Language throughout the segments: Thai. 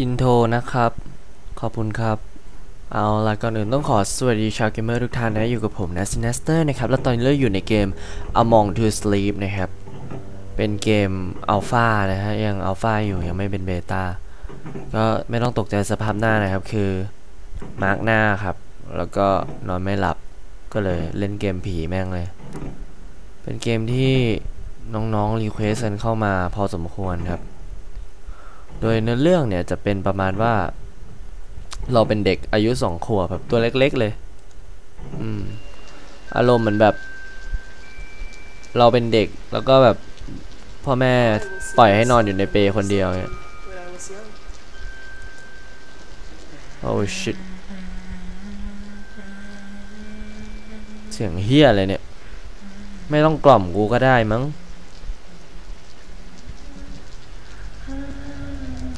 อินโทรนะครับ ขอบคุณครับ เอาละก่อนอื่นต้องขอสวัสดีชาวเกมเมอร์ทุกท่านนะอยู่กับผมนะซิน e สเตอร์นะครับ แล้วตอนนี้เราอยู่ในเกม Among to Sleep นะครับ เป็นเกมอัลฟานะฮะ ยังอัลฟาอยู่ยังไม่เป็นเบต้าก็ไม่ต้องตกใจสภาพหน้านะครับ คือมาร์กหน้าครับ แล้วก็นอนไม่หลับก็เลยเล่นเกมผีแม่งเลย เป็นเกมที่น้องๆรีเควสกันเข้ามาพอสมควรครับ โดยเนื้อเรื่องเนี่ยจะเป็นประมาณว่า เราเป็นเด็กอายุสองขวบแบบตัวเล็ก ๆ เลย อืม อารมณ์เหมือนแบบ เราเป็นเด็กแล้วก็แบบพ่อแม่ปล่อยให้นอนอยู่ในเปรคนเดียวเนี่ยโอ้ shit เสียงเฮียอะไรเนี่ย ไม่ต้องกล่อมกูก็ได้มั้ง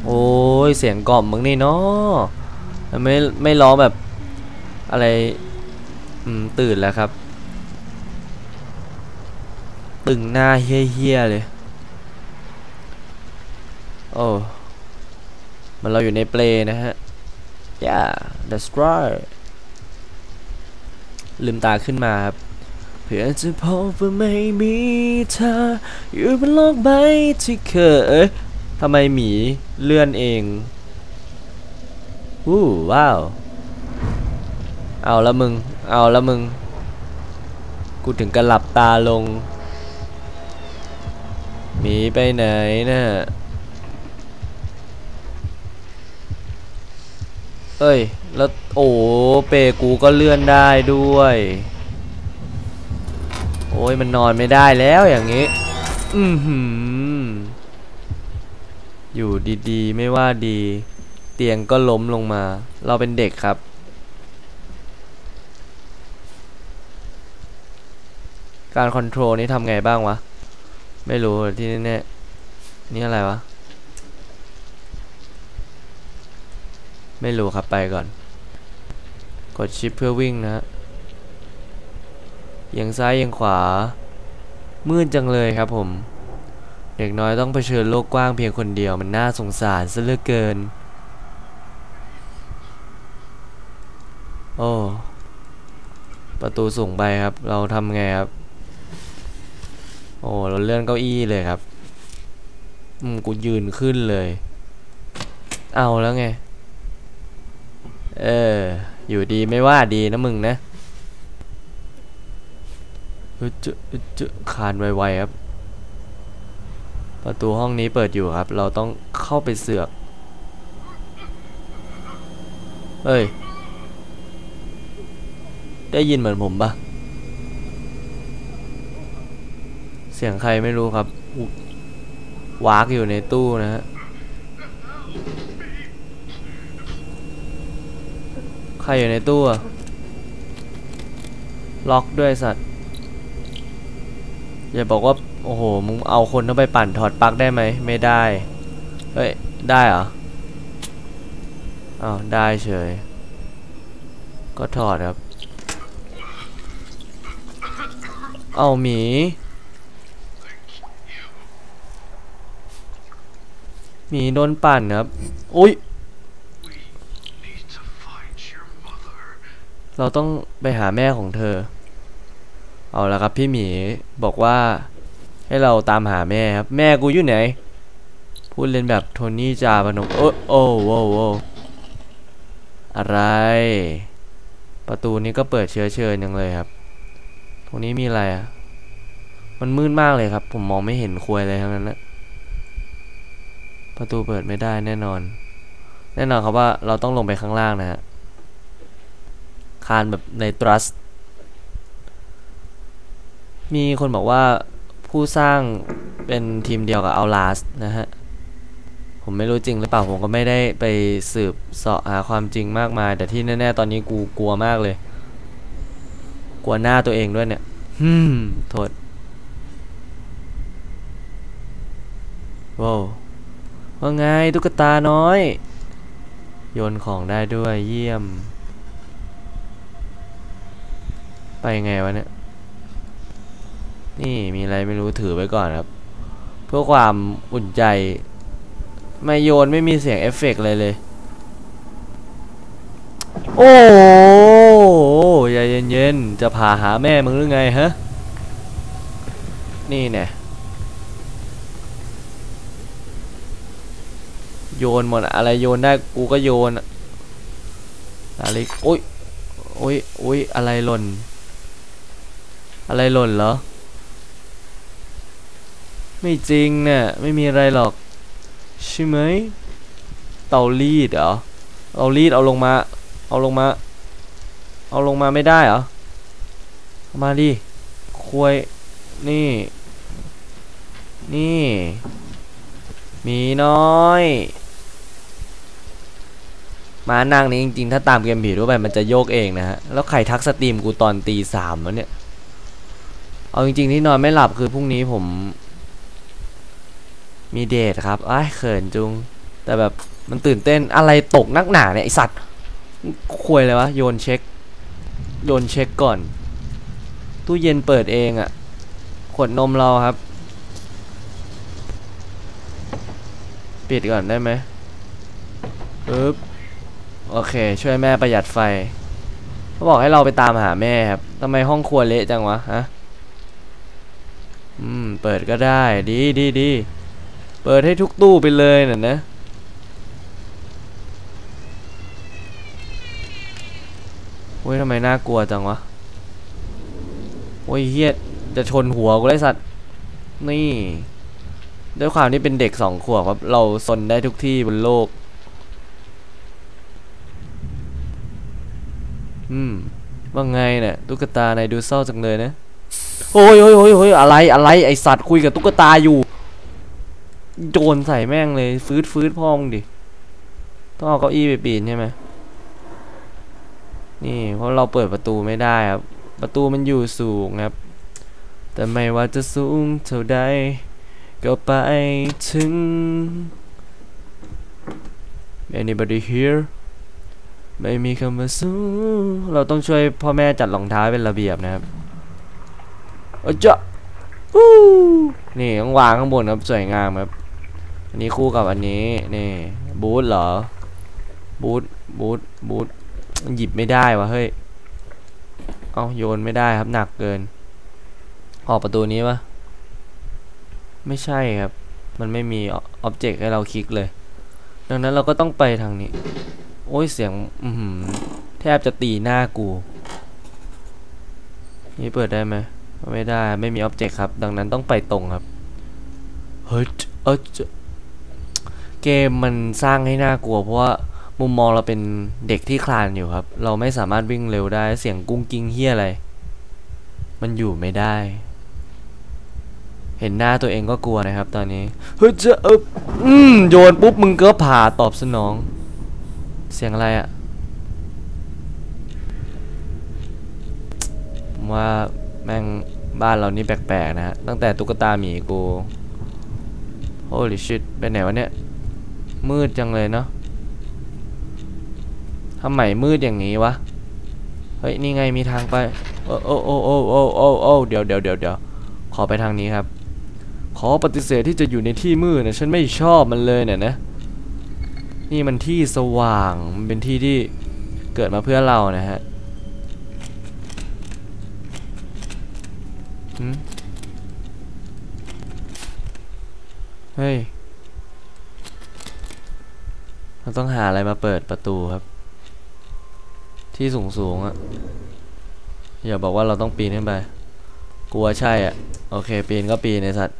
โอ้ยเสียงกล่อมมึงนี่เนาะไม่ไม่ร้องแบบอะไรอืมตื่นแล้วครับ ตึงหน้าเฮี้ยๆเลย โอ้มันเราอยู่ในเปลนะฮะ yeah that's right ลืมตาขึ้นมาครับเพื่อจะพบว่าไม่มีเธออยู่บนโลกใบที่เคย ทำไมหมีเลื่อนเองวู้ว้าว เอาละมึง เอาละมึง กูถึงกับหลับตาลง หมีไปไหนนะ่ะเอ้ย แล้วโอ้เปกูก็เลื่อนได้ด้วย โอ้ยมันนอนไม่ได้แล้วอย่างนี้ อือหือ อยู่ดีๆ ไม่ว่าดี เตียงก็ล้มลงมา เราเป็นเด็กครับ การคอนโทรลนี่ทำไงบ้างวะ ไม่รู้ที่แน่ๆนี่อะไรวะ ไม่รู้ครับไปก่อน กดชิปเพื่อวิ่งนะฮะเอียงซ้ายเอียงขวา มืดจังเลยครับผม เด็กน้อยต้องเผชิญโลกกว้างเพียงคนเดียวมันน่าสงสารซะเหลือเกิน โอ้ ประตูสูงไปครับ เราทำไงครับ โอ้เราเลื่อนเก้าอี้เลยครับ อืม กูยืนขึ้นเลย เอาแล้วไง เออ อยู่ดีไม่ว่าดีนะมึงนะเออจอเออเจอคานไวๆครับ ประตูห้องนี้เปิดอยู่ครับ เราต้องเข้าไปเสือกเฮ้ย ได้ยินเหมือนผมปะเสียงใครไม่รู้ครับ วากอยู่ในตู้นะฮะ ใครอยู่ในตู้อะล็อกด้วยสัตว์ อย่าบอกว่า โอ้โห มึงเอาคนเข้าไปปั่นถอดปลั๊กได้ไหม ไม่ได้ เฮ้ย ได้เหรอ อ้าว ได้เฉย ก็ถอดครับ เอาหมี หมีโดนปั่นครับ อุ้ย เราต้องไปหาแม่ของเธอ เอาละครับพี่หมีบอกว่า ให้เราตามหาแม่ครับ แม่กูอยู่ไหน พูดเล่นแบบโทนี่จาพนมโอ้โอ้โว้อะไร ประตูนี้ก็เปิดเชื้อเชิญยังเลยครับ ตรงนี้มีอะไรอะ มันมืดมากเลยครับ ผมมองไม่เห็นควยอะไรทั้งนั้นนะประตูเปิดไม่ได้แน่นอน แน่นอนครับว่าเราต้องลงไปข้างล่างนะฮะ คานแบบใน trust มีคนบอกว่า ผู้สร้างเป็นทีมเดียวกับ Outlast นะฮะ ผมไม่รู้จริงหรือเปล่า ผมก็ไม่ได้ไปสืบเสาะหาความจริงมากมาย แต่ที่แน่ๆ ตอนนี้กูกลัวมากเลย กลัวหน้าตัวเองด้วยเนี่ยฮึมโทษว้าวว่าไงตุ๊กตาน้อย โยนของได้ด้วยเยี่ยม ไปไงวะเนี่ย นี่มีอะไรไม่รู้ถือไว้ก่อนครับ เพื่อความอุ่นใจ ไม่โยนไม่มีเสียงเอฟเฟกเลยเลย โอ้โหใจเย็นๆจะพาหาแม่มึงหรือไงฮะ นี่แน่โยนหมดอะอะไรโยนได้กูก็โยนอะอะไรโอ้ยโอ้ยโอ้ยอะไรหล่น อะไรหล่นเหรอ ไม่จริงเนี่ยไม่มีอะไรหรอก ใช่ไหมเตารีดเหรอเอารีดเอาลงมา เอาลงมา เอาลงมาไม่ได้เหรอมาดิควยนี่ นี่ มีน้อย มานั่งนี้จริงๆ ถ้าตามเกมผีทั่วไปมันจะโยกเองนะฮะ แล้วใครทักสตรีมกูตอนตีสามวะเนี่ย เอาจริงๆที่นอนไม่หลับคือพรุ่งนี้ผม มีเดทครับไอ้เขินจุง แต่แบบมันตื่นเต้นอะไรตกนักหนาเนี่ยไอสัตว์ควยเลยวะโยนเช็ค โยนเช็คก่อน ตู้เย็นเปิดเองอะ่ะ ขวดนมเราครับ ปิดก่อนได้ไหมปึ๊บโอเค ช่วยแม่ประหยัดไฟเขาบอกให้เราไปตามหาแม่ครับทำไมห้องครัวเละจังวะฮะ อืม เปิดก็ได้ ดีดีดี เปิดให้ทุกตู้ไปเลยน่ะนะโอ้ยทำไมน่ากลัวจังวะโอ้ยเฮียจะชนหัวกูเลยสัตว์ นี่ ด้วยความที่เป็นเด็กสองขวบครับ เราซนได้ทุกที่บนโลก อืม ว่าไงเนี่ยตุ๊กตาในดูเศร้าจังเลยนะโอ้ยโอ้ยโอ้ยโอ้ยอะไรอะไรไอสัตว์คุยกับตุ๊กตาอยู่ โจนใส่แม่งเลย ฟืดฟืดพ่อมึงดิ ต้องเอาเก้าอี้ไปปีนใช่ไหมนี่เพราะเราเปิดประตูไม่ได้ครับ ประตูมันอยู่สูงครับ แต่ไม่ว่าจะสูงเท่าใดก็ไปถึง anybody here ไม่มีคำว่าสู้เราต้องช่วยพ่อแม่จัดรองเท้าเป็นระเบียบนะครับเอ้ยจ้ะนี่ต้องวางข้างบนครับสวยงามครับ อันนี้คู่กับอันนี้นี่บูทเหรอบูทบูทบูทหยิบไม่ได้วะเฮ้ยเอาโยนไม่ได้ครับหนักเกิน ออกประตูนี้ปะไม่ใช่ครับ มันไม่มีอ็อบเจกต์ให้เราคลิกเลย ดังนั้นเราก็ต้องไปทางนี้ โอ้ยเสียงอือหือแทบจะตีหน้ากู นี่เปิดได้ไหมไม่ได้ไม่มีอ็อบเจกต์ครับ ดังนั้นต้องไปตรงครับเฮ้ยเออ เกมมันสร้างให้น่ากลัว เพราะว่ามุมมองเราเป็นเด็กที่คลานอยู่ครับ เราไม่สามารถวิ่งเร็วได้เสียงกุ้งกิ้งเฮียอะไร มันอยู่ไม่ได้ เห็นหน้าตัวเองก็กลัวนะครับ ตอนนี้เฮ้ยจะเอออืมโยนปุ๊บมึงก็ผ่าตอบสนอง เสียงอะไรอะผมว่าแม่งบ้านเรานี่แปลกๆนะฮะตั้งแต่ตุ๊กตาหมีกู holy shit ไปไหนวะเนี่ย มืดจังเลยเนาะทำไมมืดอย่างนี้วะ เฮ้ย นี่ไงมีทางไป โอ้โอ้โอ้โอ้โอ้โอ้โอ้เดี๋ยวเดี๋ยวเดี๋ยวเดี๋ยวขอไปทางนี้ครับ ขอปฏิเสธที่จะอยู่ในที่มืดนะฉันไม่ชอบมันเลยเนี่ยนะ นี่มันที่สว่าง มันเป็นที่ที่เกิดมาเพื่อเรานะฮะเฮ้ย เราต้องหาอะไรมาเปิดประตูครับ ที่สูงสูงอะอย่าบอกว่าเราต้องปีนขึ้นไป กลัวใช่อะโอเค ปีนก็ปีนในสัตว์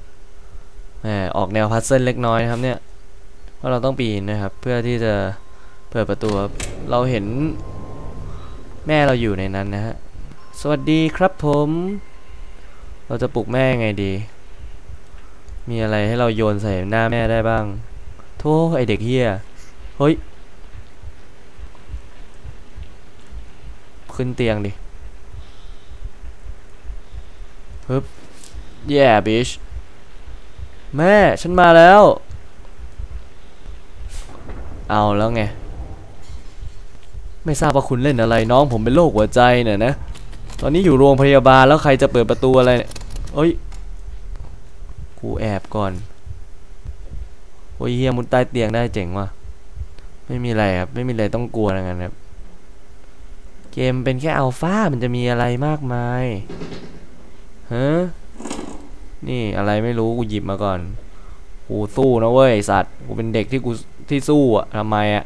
แหมออกแนวพัซเซิลเล็กน้อยนะครับเนี่ยเพราเราต้องปีนนะครับ เพื่อที่จะเปิดประตูครับเราเห็น แม่เราอยู่ในนั้นนะฮะสวัสดีครับผม เราจะปลุกแม่ไงดี มีอะไรให้เราโยนใส่หน้าแม่ได้บ้าง โธ่ไอเด็กเฮีย ฮ้ย ขึ้นเตียงดิฮึบ yeah bitch แม่ ฉันมาแล้ว เอาแล้วไง ไม่ทราบว่าคุณเล่นอะไรน้องผมเป็นโรคหัวใจเนี่ยนะ ตอนนี้อยู่โรงพยาบาลแล้วใครจะเปิดประตูอะไรเอ้ย กูแอบก่อน โอ้ยเฮียมุดใต้เตียงได้เจ๋งว่ะ ไม่มีอะไรครับ ไม่มีอะไรต้องกลัวนะงั้นครับ เกมเป็นแค่อัลฟามันจะมีอะไรมากมายฮะนี่อะไรไม่รู้กูหยิบมาก่อน กูสู้นะเว้ยสัตว์ กูเป็นเด็กที่กูที่สู้อะทำไมอะ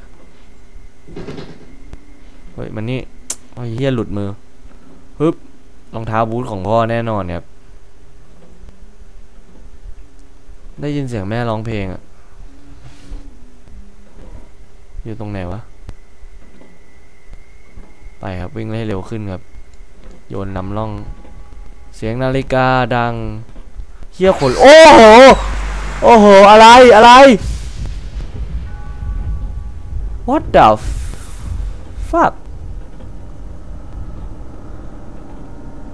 เฮ้ยมันนี่โอ้ยเฮียหลุดมือฮึบรองเท้าบูทของพ่อแน่นอนครับ ได้ยินเสียงแม่ร้องเพลงอะ อยู่ตรงไหนวะ ไปครับวิ่งให้เร็วขึ้นครับ โยนนำล่อง เสียงนาฬิกาดังเฮียขนโอ้โห โอ้โห อะไรอะไร What the fuck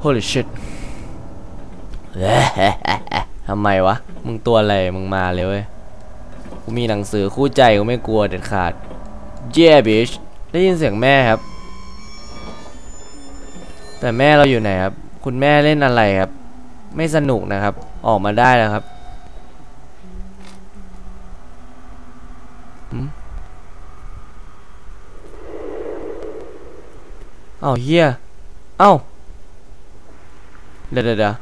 Holy shit ทำไมวะ มึงตัวอะไร มึงมาเลยเว้ย กูมีหนังสือคู่ใจ กูไม่กลัวเด็ดขาด Yeah bitch ได้ยินเสียงแม่ครับ แต่แม่เราอยู่ไหนครับ คุณแม่เล่นอะไรครับ ไม่สนุกนะครับ ออกมาได้แล้วครับเอ้าเฮียเอ้าเดี๋ยวเดี๋ยวเดะ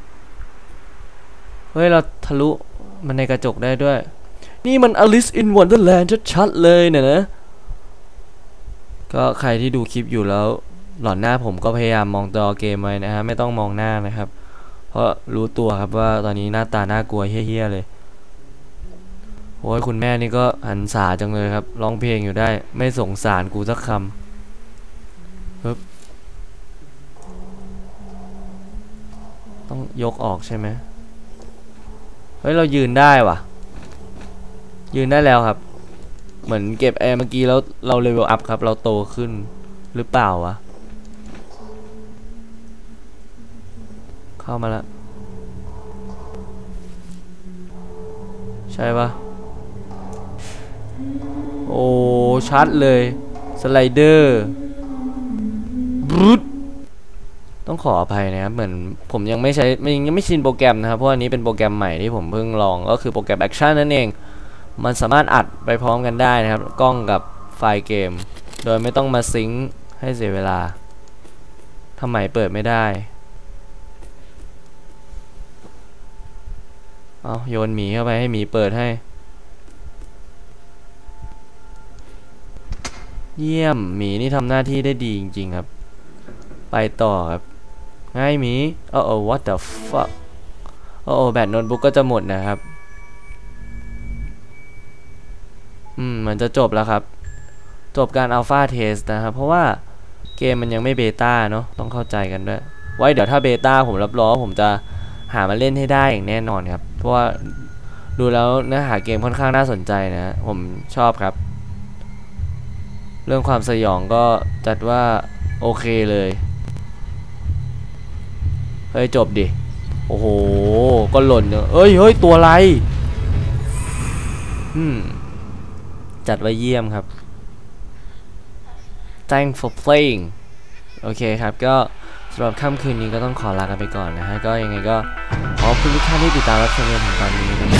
เฮ้ย เราทะลุมันในกระจกได้ด้วย นี่มัน Alice in Wonderland ชัดๆเลยเนี่ยนะ ก็ใครที่ดูคลิปอยู่แล้ว หลอนหน้าผมก็พยายามมองจอเกมไว้นะฮะไม่ต้องมองหน้านะครับ เพราะรู้ตัวครับว่าตอนนี้หน้าตาน่ากลัวเฮี้ยๆเลยโอ้ยคุณแม่นี่ก็หันษาจังเลยครับร้องเพลงอยู่ได้ ไม่สงสารกูสักคำปึ๊บต้องยกออกใช่ไหมเฮ้ย เรายืนได้วะยืนได้แล้วครับ เหมือนเก็บแอร์เมื่อกี้แล้วเราเลเวลอัพครับ เราโตขึ้นหรือเปล่าวะ เข้ามาแล้วใช่ปะโอ้ ชัดเลย สไลเดอร์บรูดต้องขออภัยนะครับเหมือนผมยังไม่ใช่ยังไม่ชินโปรแกรมนะครับ เพราะอันนี้เป็นโปรแกรมใหม่ที่ผมเพิ่งลองก็คือโปรแกรมแอคชั่นนั่นเอง มันสามารถอัดไปพร้อมกันได้นะครับ กล้องกับไฟล์เกม โดยไม่ต้องมาซิงค์ให้เสียเวลาทำไมเปิดไม่ได้ เอาโยนหมีเข้าไปให้หมีเปิดให้ เยี่ยมหมีนี่ทำหน้าที่ได้ดีจริงๆครับ ไปต่อครับง่ายหมีโอ้โอ้ what the fuck โอ้โอ้แบตโน้ตบุ๊กก็จะหมดนะครับ อืมเหมือนจะจบแล้วครับ จบการอัลฟาเทสนะครับ เพราะว่าเกมมันยังไม่เบต้าเนาะต้องเข้าใจกันด้วย ไว้เดี๋ยวถ้าเบต้าผมรับรองว่าผมจะหามาเล่นให้ได้อย่างแน่นอนครับ เพราะว่าดูแล้วเนื้อหาเกมค่อนข้างน่าสนใจนะผมชอบครับ เรื่องความสยองก็จัดว่าโอเคเลยเฮ้ยจบดิ โอ้โห ก็หล่นเนอะเอ้ยเฮ้ยตัวอะไร อืม จัดไว้เยี่ยมครับ Thank for playing โอเคครับ ก็สำหรับค่ำคืนนี้ก็ต้องขอลากันไปก่อนนะฮะ ก็ยังไงก็ขอบคุณทุกท่านที่ติดตามรับชมจนถึงตอนนี้นะครับ